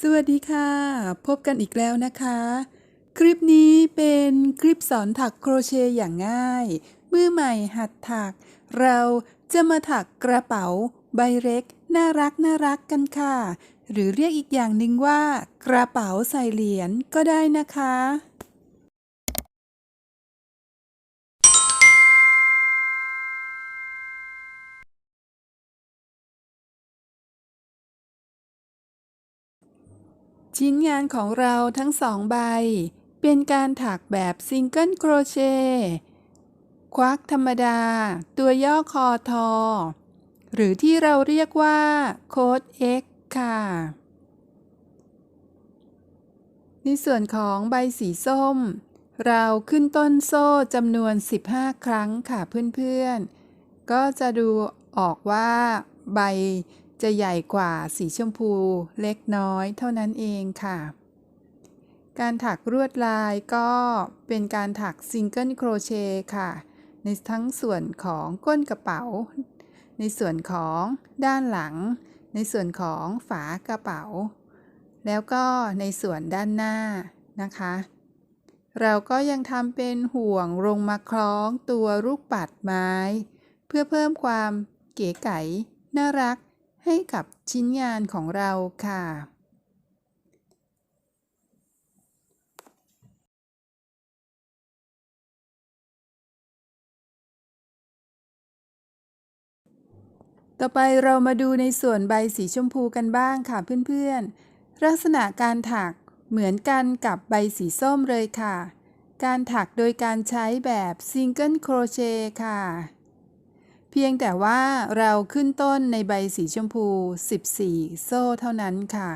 สวัสดีค่ะ พบกันอีกแล้วนะคะ คลิปนี้เป็นคลิปสอนถักโครเชต์อย่างง่าย มือใหม่หัดถัก เราจะมาถักกระเป๋า ใบเล็ก น่ารักน่ารักกันค่ะ หรือเรียกอีกอย่างหนึ่งว่า กระเป๋าใส่เหรียญก็ได้นะคะ ชิ้นงานของเราทั้งสองใบ เป็นการถักแบบซิงเกิลโครเชต์ควักธรรมดา ตัวย่อคอทอ หรือที่เราเรียกว่าโค้ด X ค่ะ ในส่วนของใบสีส้ม เราขึ้นต้นโซ่จำนวน 15 ครั้งค่ะเพื่อนๆ ก็จะดูออกว่าใบ จะใหญ่กว่าสีชมพูเล็กน้อยเท่านั้นเองค่ะ การถักลวดลายก็เป็นการถักซิงเกิลโครเชต์ค่ะ ในทั้งส่วนของก้นกระเป๋า ในส่วนของด้านหลัง ในส่วนของฝากระเป๋า แล้วก็ในส่วนด้านหน้านะคะ เราก็ยังทำเป็นห่วงลงมาคล้องตัวลูกปัดไม้ เพื่อเพิ่มความเก๋ไก๋น่ารัก ให้กับชิ้นงานของเราค่ะ ต่อไปเรามาดูในส่วนใบสีชมพูกันบ้างค่ะเพื่อนๆ ลักษณะการถักเหมือนกันกับใบสีส้มเลยค่ะ การถักโดยการใช้แบบซิงเกิลโครเชต์ค่ะ เพียงแต่ว่าเราขึ้นต้นในใบสีชมพู 14 โซ่เท่านั้นค่ะ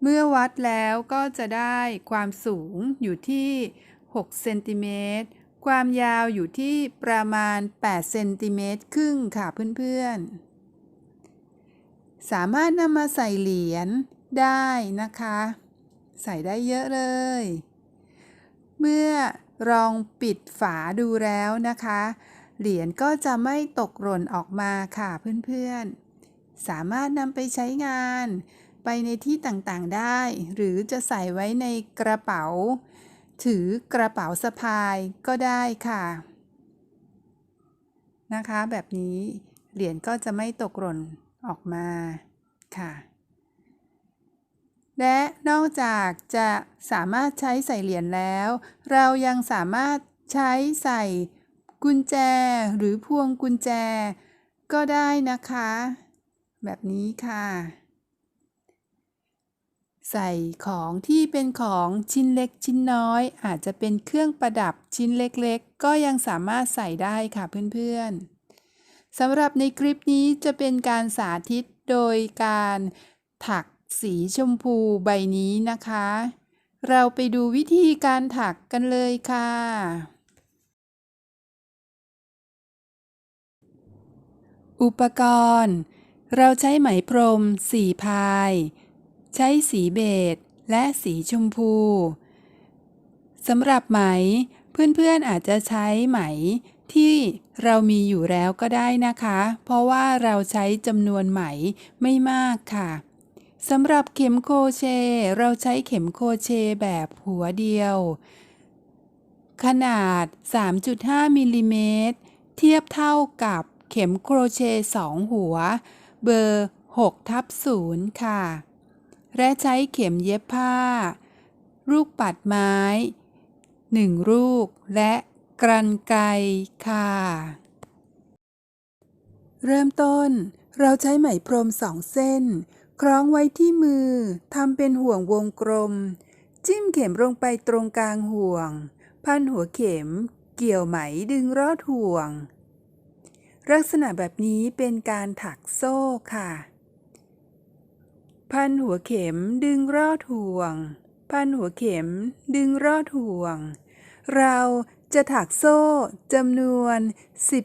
เมื่อวัดแล้วก็จะได้ความสูงอยู่ที่6เซนติเมตร ความยาวอยู่ที่ประมาณ8เซนติเมตรครึ่งค่ะเพื่อนๆ สามารถนำมาใส่เหรียญได้นะคะ ใส่ได้เยอะเลย เมื่อลองปิดฝาดูแล้วนะคะ เหรียญก็จะไม่ตกหล่นออกมาค่ะเพื่อนๆ สามารถนำไปใช้งาน ไปในที่ต่างๆได้ หรือจะใส่ไว้ในกระเป๋า ถือกระเป๋าสะพายก็ได้ค่ะ นะคะ แบบนี้เหรียญก็จะไม่ตกหล่นออกมาค่ะ และนอกจากจะสามารถใช้ใส่เหรียญแล้ว เรายังสามารถใช้ใส่ กุญแจหรือพวงกุญแจ ก็ได้นะคะ แบบนี้ค่ะ ใส่ของที่เป็นของชิ้นเล็กชิ้นน้อย อาจจะเป็นเครื่องประดับชิ้นเล็กๆ ก็ยังสามารถใส่ได้ค่ะเพื่อนๆสำหรับในคลิปนี้จะเป็นการสาธิตโดยการถักสีชมพูใบนี้นะคะ เราไปดูวิธีการถักกันเลยค่ะ อุปกรณ์ เราใช้ไหมพรมสีพาย ใช้สีเบจและสีชมพูสำหรับไหม เพื่อนๆอาจจะใช้ไหมที่เรามีอยู่แล้วก็ได้นะคะ เพราะว่าเราใช้จำนวนไหมไม่มากค่ะสำหรับเข็มโครเช เราใช้เข็มโครเชแบบหัวเดียว ขนาด 3.5มิลลิเมตรเทียบเท่ากับ เข็มโครเชต์2หัว เบอร์6ทับ0ค่ะ และใช้เข็มเย็บผ้า ลูกปัดไม้ 1 ลูก และกรรไกรค่ะ เริ่มต้น เราใช้ไหมพรมสองเส้น คล้องไว้ที่มือทำเป็นห่วงวงกลม จิ้มเข็มลงไปตรงกลางห่วง พันหัวเข็ม เกี่ยวไหมดึงรอดห่วง ลักษณะแบบนี้เป็นการถักโซ่ค่ะ พันหัวเข็มดึงรอดห่วง พันหัวเข็มดึงรอดห่วง เราจะถักโซ่จำนวน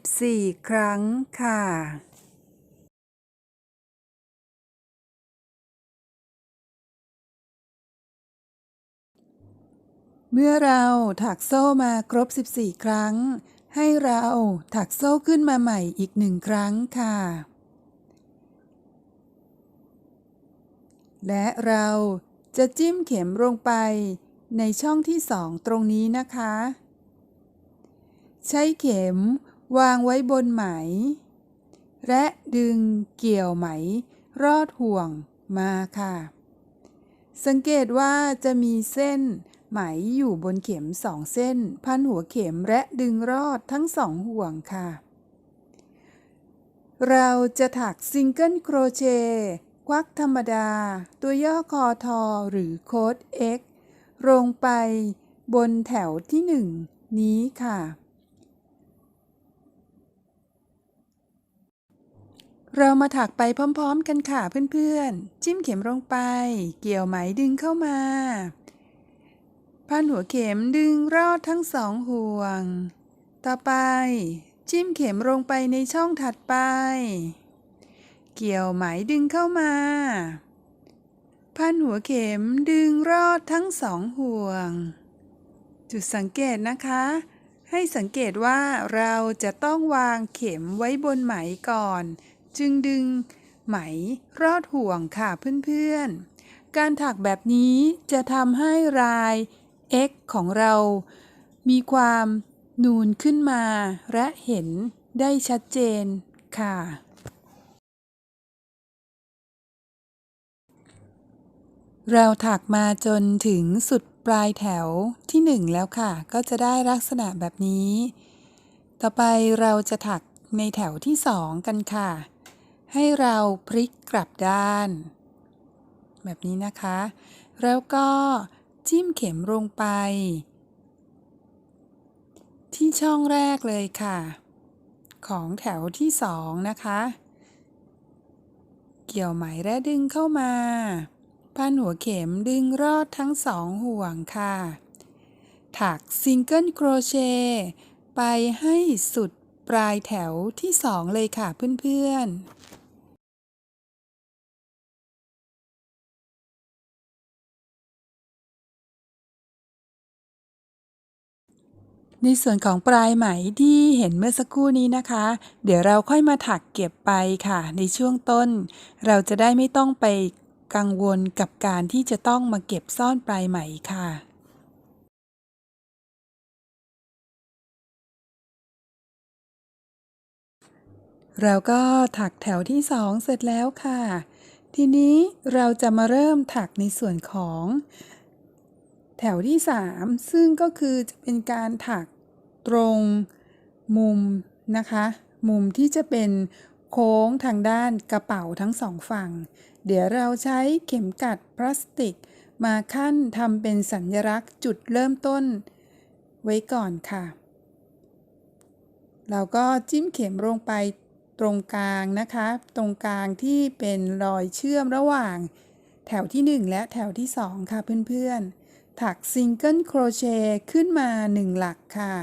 14 ครั้งค่ะ เมื่อเราถักโซ่มาครบ 14 ครั้ง ให้เราถักโซ่ขึ้นมาใหม่อีกหนึ่งครั้งค่ะ และเราจะจิ้มเข็มลงไปในช่องที่สองตรงนี้นะคะ ใช้เข็มวางไว้บนไหม และดึงเกี่ยวไหม รอดห่วงมาค่ะ สังเกตว่าจะมีเส้น ไหมอยู่บนเข็มสองเส้น พันหัวเข็มและดึงรอดทั้งสองห่วงค่ะ เราจะถักซิงเกิลโครเชต์ควักธรรมดา ตัวย่อคอทอหรือโค้ด X ลงไปบนแถวที่หนึ่งนี้ค่ะ เรามาถักไปพร้อมๆกันค่ะเพื่อนๆ จิ้มเข็มลงไป เกี่ยวไหมดึงเข้ามา พันหัวเข็มดึงรอดทั้งสองห่วง ต่อไป จิ้มเข็มลงไปในช่องถัดไป เกี่ยวไหมดึงเข้ามา พันหัวเข็มดึงรอดทั้งสองห่วง จุดสังเกตนะคะ ให้สังเกตว่าเราจะต้องวางเข็มไว้บนไหมก่อน จึงดึงไหมรอดห่วงค่ะเพื่อนๆการถักแบบนี้จะทำให้ลาย X ของเรา มีความนูนขึ้นมา และเห็นได้ชัดเจนค่ะ เราถักมาจนถึงสุดปลายแถวที่หนึ่งแล้วค่ะ ก็จะได้ลักษณะแบบนี้ ต่อไปเราจะถักในแถวที่สองกันค่ะ ให้เราพลิกกลับด้าน แบบนี้นะคะ แล้วก็ จิ้มเข็มลงไป ที่ช่องแรกเลยค่ะ ของแถวที่สองนะคะ เกี่ยวไหมและดึงเข้ามาพันหัวเข็มดึงรอดทั้งสองห่วงค่ะ ถักซิงเกิลโครเชต์ไปให้สุดปลายแถวที่สองเลยค่ะเพื่อนๆ ในส่วนของปลายไหมที่เห็นเมื่อสักครู่นี้นะคะ เดี๋ยวเราค่อยมาถักเก็บไปค่ะ ในช่วงต้น เราจะได้ไม่ต้องไปกังวลกับการที่จะต้องมาเก็บซ่อนปลายไหมค่ะเราก็ถักแถวที่สองเสร็จแล้วค่ะ ทีนี้เราจะมาเริ่มถักในส่วนของ แถวที่ 3 ซึ่งก็คือจะเป็นการถักตรงมุมนะคะ มุมที่จะเป็นโค้งทางด้านกระเป๋าทั้งสองฝั่ง เดี๋ยวเราใช้เข็มกัดพลาสติก มาขั้นทำเป็นสัญลักษณ์จุดเริ่มต้น ไว้ก่อนค่ะ เราก็จิ้มเข็มลงไปตรงกลางนะคะ ตรงกลางที่เป็นรอยเชื่อมระหว่าง แถวที่ 1 และแถวที่ 2 ค่ะเพื่อนๆ ถักซิงเกิลโครเชต์ขึ้นมา 1 หลักค่ะ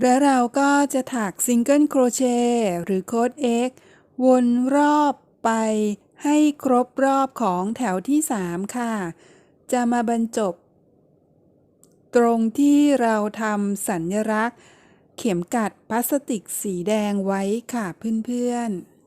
แล้วเราก็จะถักซิงเกิลโครเชต์หรือโค้ด X วนรอบไปให้ครบรอบของแถวที่ 3 ค่ะ จะมาบรรจบ ตรงที่เราทำสัญลักษณ์ เข็มกัดพลาสติกสีแดงไว้ค่ะเพื่อนๆ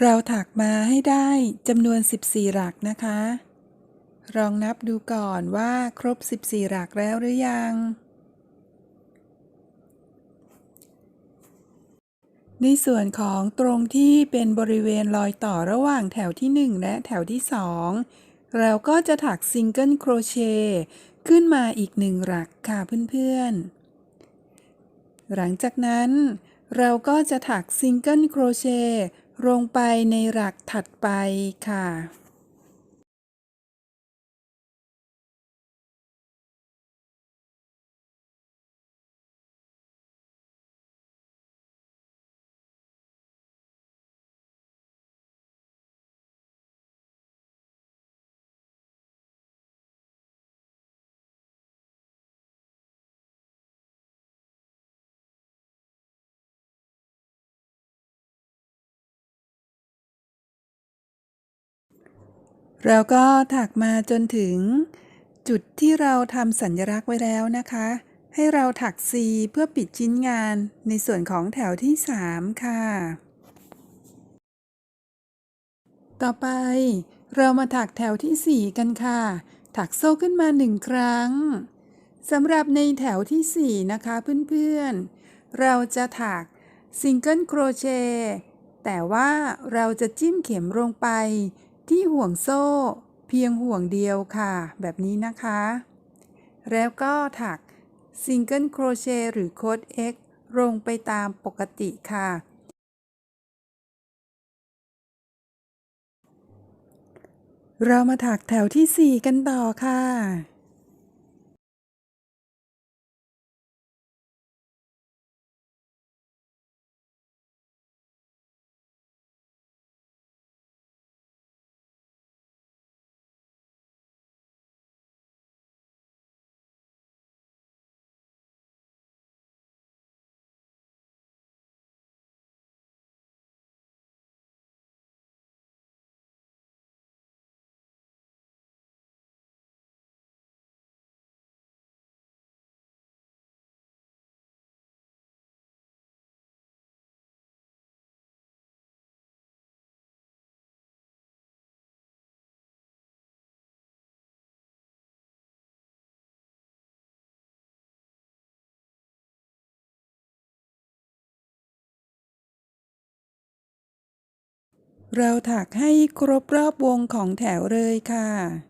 เราถักมาให้ได้จำนวน 14 หลักนะคะลองนับดูก่อนว่าครบ 14 หลักแล้วหรือยัง ในส่วนของตรงที่เป็นบริเวณรอยต่อระหว่างแถวที่ 1 และแถวที่ 2 เราก็จะถักซิงเกิลโครเชต์ขึ้นมาอีกหนึ่งหลักค่ะเพื่อนๆ หลังจากนั้นเราก็จะถักซิงเกิลโครเชต์ ลงไปในหลักถัดไปค่ะ เราก็ถักมาจนถึง จุดที่เราทำสัญลักษณ์ไว้แล้วนะคะ ให้เราถัก C เพื่อปิดชิ้นงานในส่วนของแถวที่ 3 ค่ะ ต่อไปเรามาถักแถวที่ 4 กันค่ะ ถักโซ่ขึ้นมา 1 ครั้งสำหรับในแถวที่ 4 นะคะเพื่อนๆ เราจะถักซิงเกิลโครเชต์แต่ว่าเราจะจิ้มเข็มลงไป ที่ห่วงโซ่ เพียงห่วงเดียวค่ะ แบบนี้นะคะ แล้วก็ถักซิงเกิลโครเชต์หรือโค้ด X ลงไปตามปกติค่ะ เรามาถักแถวที่ 4 กันต่อค่ะ เราถักให้ครบรอบวงของแถวเลยค่ะ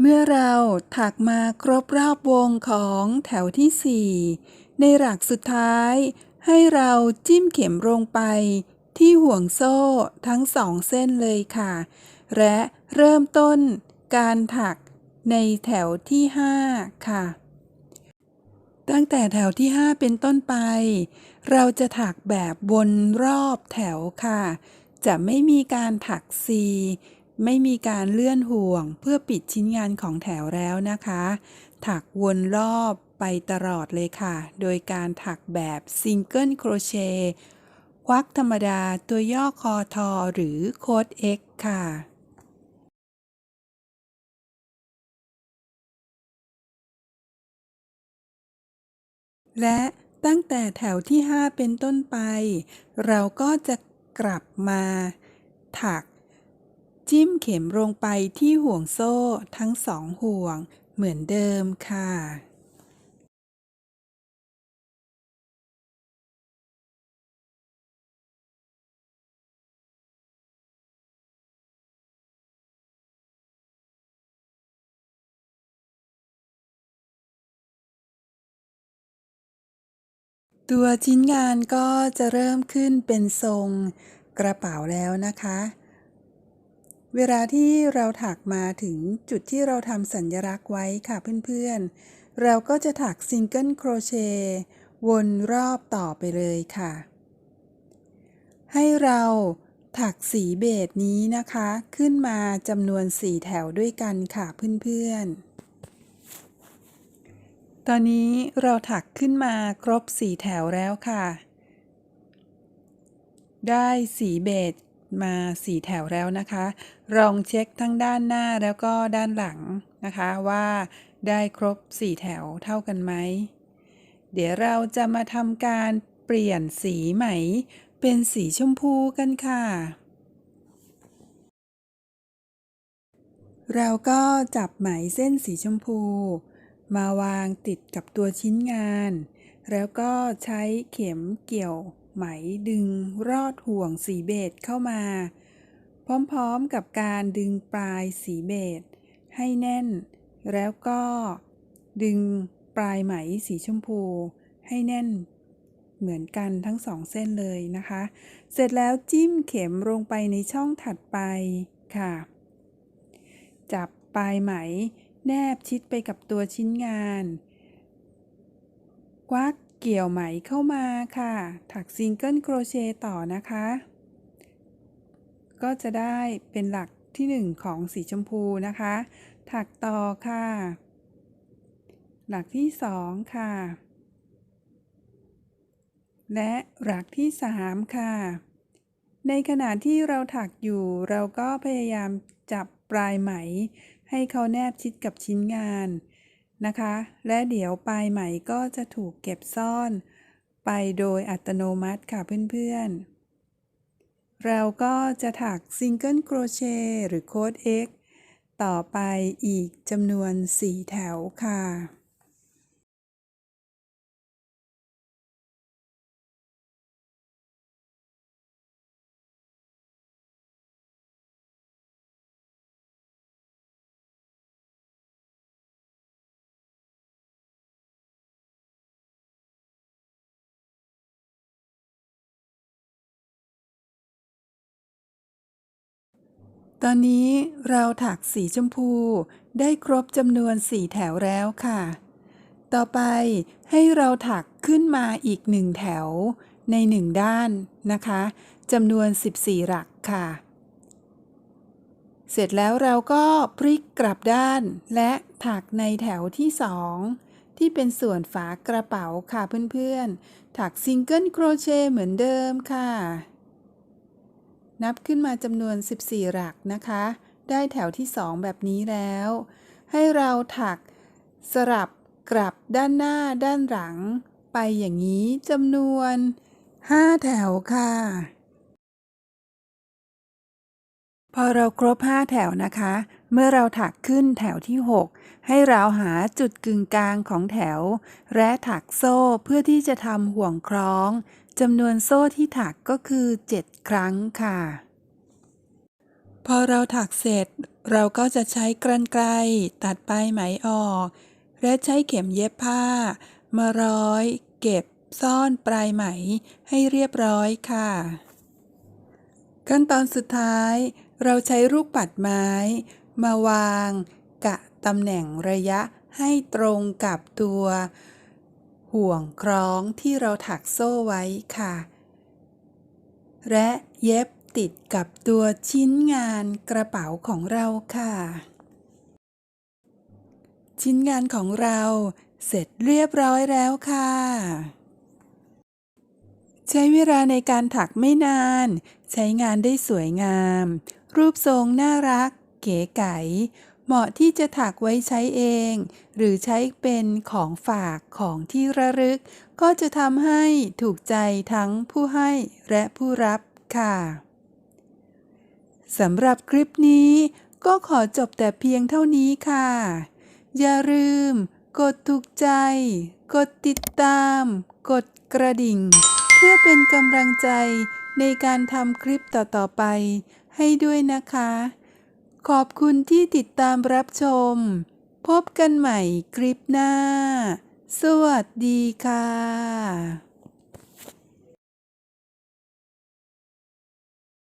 เมื่อเราถักมาครบรอบวงของแถวที่ 4 ในหลักสุดท้าย ให้เราจิ้มเข็มลงไป ที่ห่วงโซ่ทั้งสองเส้นเลยค่ะ และเริ่มต้นการถักในแถวที่ 5 ค่ะ ตั้งแต่แถวที่ 5 เป็นต้นไป เราจะถักแบบวนรอบแถวค่ะ จะไม่มีการถัก C ไม่มีการเลื่อนห่วงเพื่อปิดชิ้นงานของแถวแล้วนะคะ ถักวนรอบไปตลอดเลยค่ะ โดยการถักแบบซิงเกิลโครเชต์ควักธรรมดาตัวย่อคอทอหรือโค้ด X ค่ะและตั้งแต่แถวที่ 5 เป็นต้นไป เราก็จะกลับมาถัก จิ้มเข็มลงไปที่ห่วงโซ่ทั้งสองห่วงเหมือนเดิมค่ะ ตัวชิ้นงานก็จะเริ่มขึ้นเป็นทรงกระเป๋าแล้วนะคะ เวลาที่เราถักมาถึงจุดที่เราทำสัญลักษณ์ไว้ค่ะเพื่อนๆ เราก็จะถักซิงเกิลโครเชต์วนรอบต่อไปเลยค่ะ ให้เราถักสีเบจนี้นะคะ ขึ้นมาจำนวน 4 แถวด้วยกันค่ะเพื่อนๆ ตอนนี้เราถักขึ้นมาครบ 4 แถวแล้วค่ะ ได้สีเบจ มา4แถวแล้วนะคะลองเช็คทั้งด้านหน้าแล้วก็ด้านหลังนะคะว่าได้ครบ 4 แถวเท่ากันไหม เดี๋ยวเราจะมาทำการเปลี่ยนสีไหม เป็นสีชมพูกันค่ะ เราก็จับไหมเส้นสีชมพู มาวางติดกับตัวชิ้นงาน แล้วก็ใช้เข็มเกี่ยว ไหมดึงรอดห่วงสีเบจเข้ามา พร้อมๆกับการดึงปลายสีเบจให้แน่น แล้วก็ดึงปลายไหมสีชมพูให้แน่นเหมือนกันทั้งสองเส้นเลยนะคะ เสร็จแล้วจิ้มเข็มลงไปในช่องถัดไปค่ะ จับปลายไหมแนบชิดไปกับตัวชิ้นงาน ควัก เกี่ยวไหมเข้ามาค่ะ ถักซิงเกิลโครเชต์ต่อนะคะ ก็จะได้เป็นหลักที่ 1 ของสีชมพูนะคะ ถักต่อค่ะ หลักที่ 2 ค่ะ และหลักที่ 3 ค่ะ ในขณะที่เราถักอยู่เราก็พยายามจับปลายไหม ให้เขาแนบชิดกับชิ้นงาน นะคะ และเดี๋ยวปลายไหมก็จะถูกเก็บซ่อน ไปโดยอัตโนมัติค่ะเพื่อนๆ เราก็จะถักซิงเกิลโครเชต์หรือโค้ด X ต่อไปอีกจำนวน 4 แถวค่ะ ตอนนี้เราถักสีชมพูได้ครบจำนวน4แถวแล้วค่ะ ต่อไปให้เราถักขึ้นมาอีก1แถวใน1ด้านนะคะจำนวน 14 หลักค่ะ เสร็จแล้วเราก็พลิกกลับด้านและถักในแถวที่2ที่เป็นส่วนฝากระเป๋าค่ะเพื่อนๆ ถักซิงเกิลโครเชต์เหมือนเดิมค่ะ นับขึ้นมาจำนวน 14 หลักนะคะ ได้แถวที่ 2 แบบนี้แล้ว ให้เราถักสลับกลับด้านหน้าด้านหลัง ไปอย่างนี้จำนวน 5 แถวค่ะ พอเราครบ 5 แถวนะคะ เมื่อเราถักขึ้นแถวที่ 6 ให้เราหาจุดกึ่งกลางของแถว และถักโซ่เพื่อที่จะทำห่วงคล้อง จำนวนโซ่ที่ถักก็คือ 7 ครั้งค่ะ พอเราถักเสร็จ เราก็จะใช้กรรไกรตัดปลายไหมออก และใช้เข็มเย็บผ้า มาร้อย เก็บซ่อนปลายไหมให้เรียบร้อยค่ะ ขั้นตอนสุดท้าย เราใช้ลูกปัดไม้ มาวาง กะตำแหน่งระยะให้ตรงกับตัว ห่วงคล้องที่เราถักโซ่ไว้ค่ะ และเย็บติดกับตัวชิ้นงานกระเป๋าของเราค่ะ ชิ้นงานของเราเสร็จเรียบร้อยแล้วค่ะ ใช้เวลาในการถักไม่นาน ใช้งานได้สวยงาม รูปทรงน่ารัก เก๋ไก๋ เหมาะที่จะถักไว้ใช้เอง หรือใช้เป็นของฝากของที่ระลึก ก็จะทำให้ถูกใจทั้งผู้ให้และผู้รับค่ะสำหรับคลิปนี้ก็ขอจบแต่เพียงเท่านี้ค่ะ อย่าลืม กดถูกใจ กดติดตาม กดกระดิ่ง เพื่อเป็นกำลังใจในการทำคลิปต่อๆไปให้ด้วยนะคะ ขอบคุณที่ติดตามรับชม พบกันใหม่คลิปหน้า สวัสดีค่ะ